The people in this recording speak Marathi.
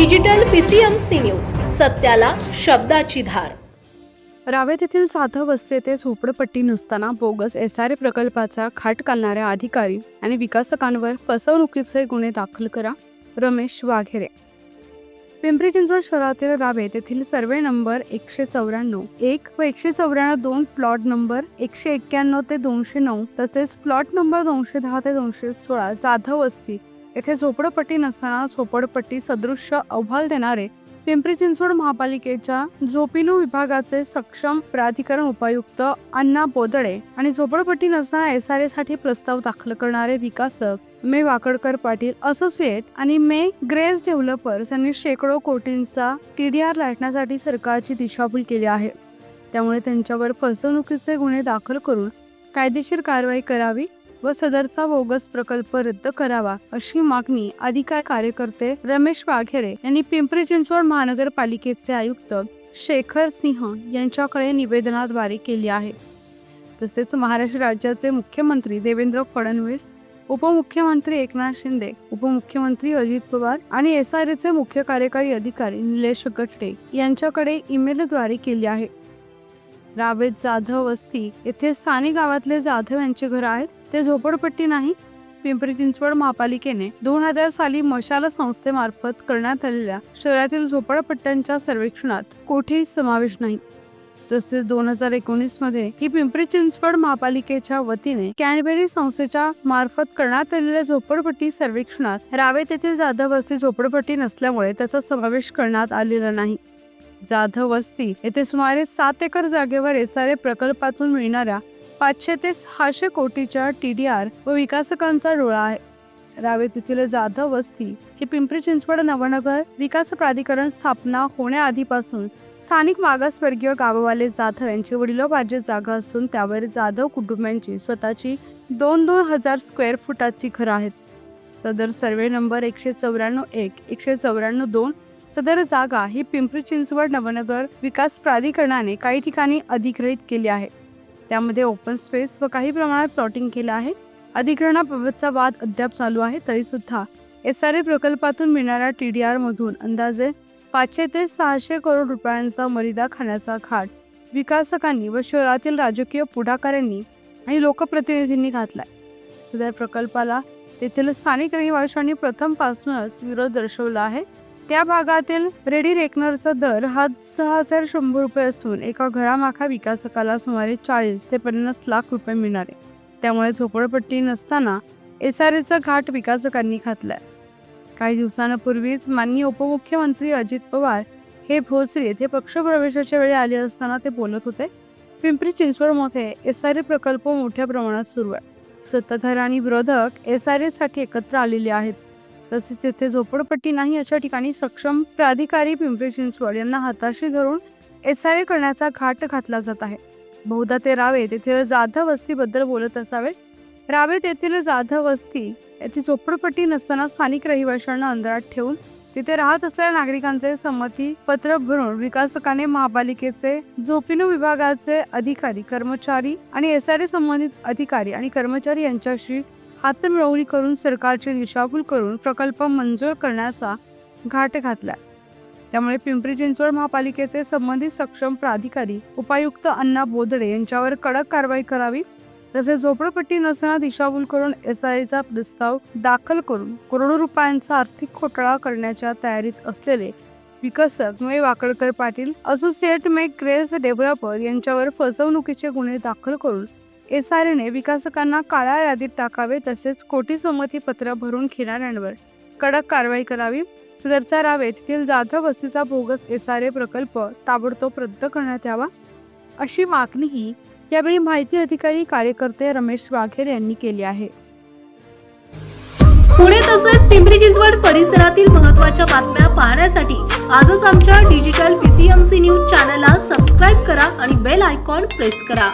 डिजिटल पीसीएमसी न्यूज सत्याला शब्दाची धार. रावेत येथील साधव वस्ती ते झोपडपट्टी नसताना बोगस एस आर ए प्रकल्पाचा खाट घालणाऱ्या अधिकारी आणि विकासकांवर फसवणुकीचे गुन्हे दाखल करा रमेश वाघेरे. पिंपरी चिंचवड शहरातील रावेत येथील सर्वे नंबर एकशे चौऱ्याण्णव एक व एकशे चौऱ्याण्णव दोन प्लॉट नंबर एकशे एक्क्याण्णव ते दोनशे नऊ तसेच प्लॉट नंबर दोनशे दहा ते दोनशे सोळा जाधव वस्ती येथे झोपडपट्टी नसताना झोपडपट्टी सदृश्य अहवाल देणारे पिंपरी चिंचवड महापालिकेच्या झोपिनू विभागाचे सक्षम प्राधिकरण उपायुक्त अण्णा बोदडे आणि झोपडपट्टी नसताना एस आरसाठी प्रस्ताव दाखल करणारे विकासक मे वाकडकर पाटील असोसिएट आणि मे ग्रेस डेव्हलपर्स यांनी शेकडो कोटींचा टीडीआर लाटण्यासाठी सरकारची दिशाभूल केली आहे. त्यामुळे त्यांच्यावर फसवणुकीचे गुन्हे दाखल करून कायदेशीर कारवाई करावी व सदरचा बोगस प्रकल्प रद्द करावा अशी मागणी अधिकार कार्यकर्ते रमेश वाघेरे यांनी पिंपरी चिंचवड महानगरपालिकेचे आयुक्त शेखर सिंह यांच्याकडे निवेदनाद्वारे केली आहे. तसेच महाराष्ट्र राज्याचे मुख्यमंत्री देवेंद्र फडणवीस उपमुख्यमंत्री एकनाथ शिंदे उपमुख्यमंत्री अजित पवार आणि एस आर एचे मुख्य कार्यकारी अधिकारी निलेश गट्टे यांच्याकडे ईमेलद्वारे केली आहे. रावेत जाधव वस्ती. येथे स्थानिक गावातले जाधव यांचे घर आहेत. ते झोपडपट्टी नाही पिंपरी चिंचवड महापालिकेने दोन हजार साली मशाल संस्थेमार्फत करण्यात आलेल्या शहरातील झोपडपट्ट्यांच्या सर्वेक्षणात कोठेही समावेश नाही. तसेच दोन हजार एकोणीसमध्ये ही पिंपरी चिंचवड महापालिकेच्या वतीने कॅनबेरी संस्थेच्या मार्फत करण्यात आलेल्या झोपडपट्टी सर्वेक्षणात रावेत येथील जाधव वस्ती झोपडपट्टी नसल्यामुळे त्याचा समावेश करण्यात आलेला नाही. जाधव वस्ती येथे सुमारे सात एकर जागेवर एस आर ए प्रकल्पातून मिळणाऱ्या पाचशे ते सहाशे कोटीच्या टी डी आर व विकासकांचा डोळा आहे. रावेत येथील जाधव वस्ती ही पिंपरी चिंचवड नवनगर विकास प्राधिकरण स्थापना होण्याआधीपासून स्थानिक मागासवर्गीय गाववाले जाधव यांची वडिलोपार्जित जागा असून त्यावर जाधव कुटुंबियांची स्वतःची दोन दोन हजार स्क्वेअर फुटाची घरं आहेत. सदर सर्वे नंबर एकशे चौऱ्याण्णव एक एकशे चौऱ्याण्णव दोन सदर जागा ही पिंपरी चिंचवड नवनगर विकास प्राधिकरणाने काही ठिकाणी अधिग्रहित केली आहे. त्यामध्ये ओपन स्पेस व काही प्रमाणात प्लॉटिंग केलं आहे. अधिग्रहणाबाबतचा वाद अद्याप चालू आहे तरी सुद्धा एस आर ए प्रकल्पातून मिळणाऱ्या टी डी आरमधून अंदाजे पाचशे ते सहाशे करोड रुपयांचा मरिदा खाण्याचा घाट विकासकांनी व शहरातील राजकीय पुढाकारांनी आणि लोकप्रतिनिधींनी घातलाय. सदर प्रकल्पाला तेथील स्थानिक रहिवाशांनी प्रथमपासूनच विरोध दर्शवला आहे. त्या भागातील रेडी रेकनरचा दर हा सहा हजार शंभर रुपये असून एका घरामाखा विकासकाला सुमारे चाळीस ते पन्नास लाख रुपये मिळणार आहे. त्यामुळे झोपडपट्टी नसताना एस आर एचा घाट विकासकांनी घातलाय. काही दिवसांपूर्वीच माननीय उपमुख्यमंत्री अजित पवार हे भोसरी येथे पक्षप्रवेशाच्या वेळी आले असताना ते बोलत होते. पिंपरी चिंचवडमध्ये एस आर ए प्रकल्प मोठ्या प्रमाणात सुरू आहे. सत्ताधार आणि विरोधक एस आर एसाठी एकत्र आलेले आहेत. तसेच येथे झोपडपट्टी नाही अशा ठिकाणी सक्षम प्राधिकारी पिंपरी चिंचवड यांना हाताशी धरून एस आर ए करण्याचा घाट घातला जात आहे. बहुधा ते रावे तेथील जाधव वस्तीबद्दल बोलत असावे. रावेत तेथील जाधव वस्ती येथे झोपडपट्टी नसताना स्थानिक रहिवाशांना अंधारात ठेवून तिथे राहत असलेल्या नागरिकांचे संमती पत्र भरून विकासकाने महापालिकेचे झोपिनू विभागाचे अधिकारी कर्मचारी आणि एस आर ए संबंधित अधिकारी आणि कर्मचारी यांच्याशी हातमिळवणी करून सरकारची दिशाभूल करून प्रकल्प मंजूर करण्याचा घाट घातला त्यामुळे पिंपरी चिंचवड महापालिकेचे संबंधित सक्षम प्राधिकारी उपायुक्त अण्णा बोदडे यांच्यावर कडक कारवाई करावी तसेच झोपडपट्टी नसताना दिशाभूल करून एस आयचा प्रस्ताव दाखल करून करोडो रुपयांचा आर्थिक खोटाळा करण्याच्या तयारीत असलेले विकसक मय वाकडकर पाटील असोसिएट मे ग्रेस डेव्हलपर यांच्यावर फसवणुकीचे गुन्हे दाखल करून एस आर एने विकासकांना काळ्या यादीत टाकावे तसेच खोटी संमती पत्र भरून घेणाऱ्यांवर कडक कारवाई करावी. सदरच्या रावे येथील जाधव वस्तीचा बोगस एस आर ए प्रकल्प ताबडतोब रद्द करण्यात यावा अशी मागणीही यावेळी माहिती अधिकारी कार्यकर्ते रमेश वाघेर यांनी केली आहे. पुणे तसेच पिंपरी चिंचवड परिसरातील महत्त्वाच्या बातम्या पाहण्यासाठी आजच आमच्या डिजिटल पीसीएमसी न्यूज चॅनलला सबस्क्राईब करा आणि बेल आयकॉन प्रेस करा.